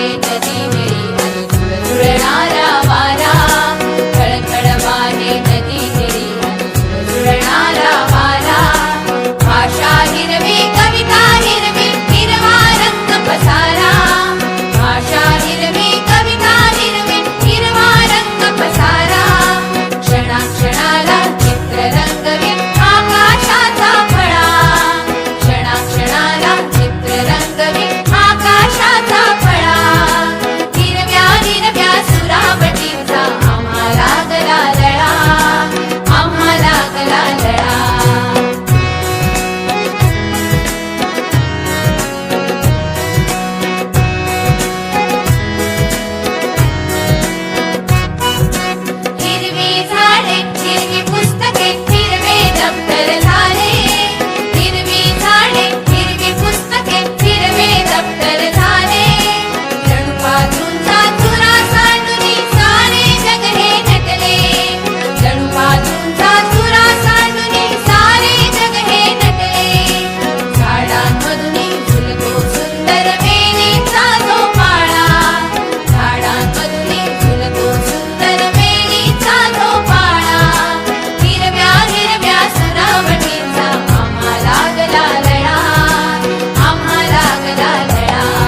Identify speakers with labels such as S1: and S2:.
S1: मेरी नदी मेरी मधुर नारा